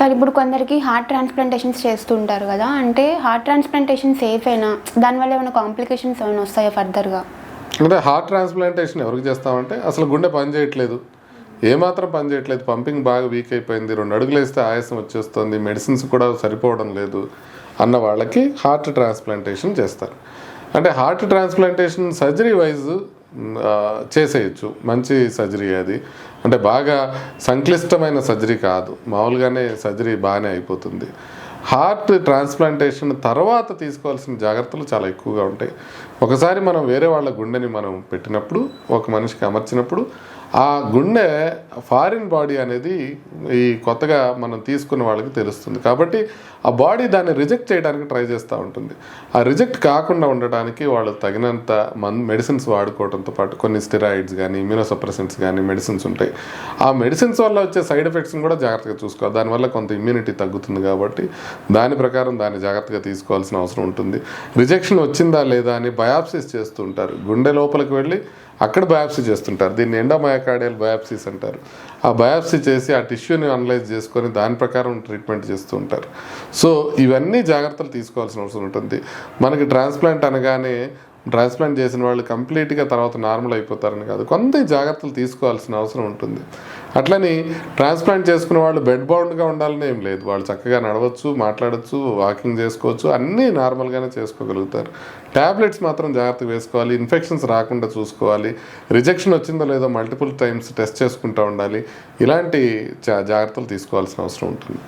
Sir ఇప్పుడు కొందరికి heart transplantations చేస్తుంటారు కదా అంటే హార్ట్ ట్రాన్స్ప్లాంటేషన్ సేఫ్ అయినా దానివల్ల ఏమైనా కాంప్లికేషన్స్ ఏమైనా వస్తాయా ఫర్దర్గా అంటే హార్ట్ ట్రాన్స్ప్లాంటేషన్ ఎవరికి చేస్తామంటే అసలు గుండె పని చేయట్లేదు. ఏమాత్రం పని చేయట్లేదు. పంపింగ్ బాగా వీక్ అయిపోయింది. రెండు అడుగులు వేస్తే ఆయాసం వచ్చేస్తుంది. మెడిసిన్స్ కూడా సరిపోవడం లేదు అన్న వాళ్ళకి హార్ట్ ట్రాన్స్ప్లాంటేషన్ చేస్తారు. అంటే హార్ట్ ట్రాన్స్ప్లాంటేషన్ సర్జరీ వైజ్ చేసేయచ్చు. మంచి సర్జరీ అది. అంటే బాగా సంక్లిష్టమైన సర్జరీ కాదు. మామూలుగానే సర్జరీ బాగానే అయిపోతుంది. హార్ట్ ట్రాన్స్ప్లాంటేషన్ తర్వాత తీసుకోవాల్సిన జాగ్రత్తలు చాలా ఎక్కువగా ఉంటాయి. ఒకసారి మనం వేరే వాళ్ళ గుండెని మనం పెట్టినప్పుడు ఒక మనిషికి అమర్చినప్పుడు ఆ గుండె ఫారిన్ బాడీ అనేది ఈ కొత్తగా మనం తీసుకున్న వాళ్ళకి తెలుస్తుంది. కాబట్టి ఆ బాడీ దాన్ని రిజెక్ట్ చేయడానికి ట్రై చేస్తూ ఉంటుంది. ఆ రిజెక్ట్ కాకుండా ఉండటానికి వాళ్ళు తగినంత మన్ మెడిసిన్స్ వాడుకోవడంతో పాటు కొన్ని స్టెరాయిడ్స్ కానీ ఇమ్యూనోసప్రెసెంట్స్ కానీ మెడిసిన్స్ ఉంటాయి. ఆ మెడిసిన్స్ వల్ల వచ్చే సైడ్ ఎఫెక్ట్స్ని కూడా జాగ్రత్తగా చూసుకోవాలి. దానివల్ల కొంత ఇమ్యూనిటీ తగ్గుతుంది కాబట్టి దాని ప్రకారం దాన్ని జాగ్రత్తగా తీసుకోవాల్సిన అవసరం ఉంటుంది. రిజెక్షన్ వచ్చిందా లేదా అని బయాప్సిస్ చేస్తుంటారు. గుండె లోపలికి వెళ్ళి అక్కడ బయాప్సీ చేస్తుంటారు. దీన్ని ఎండోమయోకార్డియల్ బయాప్సీస్ అంటారు. ఆ బయాప్సీ చేసి ఆ టిష్యూని అనలైజ్ చేసుకొని దాని ప్రకారం ట్రీట్మెంట్ చేస్తూ ఉంటారు. సో ఇవన్నీ జాగ్రత్తలు తీసుకోవాల్సిన అవసరం ఉంటుంది. మనకి ట్రాన్స్ప్లాంట్ అనగానే ట్రాన్స్ప్లాంట్ చేసిన వాళ్ళు కంప్లీట్గా తర్వాత నార్మల్ అయిపోతారని కాదు. కొంత జాగ్రత్తలు తీసుకోవాల్సిన అవసరం ఉంటుంది. అట్లని ట్రాన్స్ప్లాంట్ చేసుకున్న వాళ్ళు బెడ్ బౌండ్గా ఉండాలని ఏం లేదు. వాళ్ళు చక్కగా నడవచ్చు మాట్లాడచ్చు వాకింగ్ చేసుకోవచ్చు అన్నీ నార్మల్గానే చేసుకోగలుగుతారు. ట్యాబ్లెట్స్ మాత్రం జాగ్రత్తగా వేసుకోవాలి. ఇన్ఫెక్షన్స్ రాకుండా చూసుకోవాలి. రిజెక్షన్ వచ్చిందో లేదో మల్టిపుల్ టైమ్స్ టెస్ట్ చేసుకుంటూ ఉండాలి. ఇలాంటి జా- జాగ్రత్తలు తీసుకోవాల్సిన అవసరం ఉంటుంది.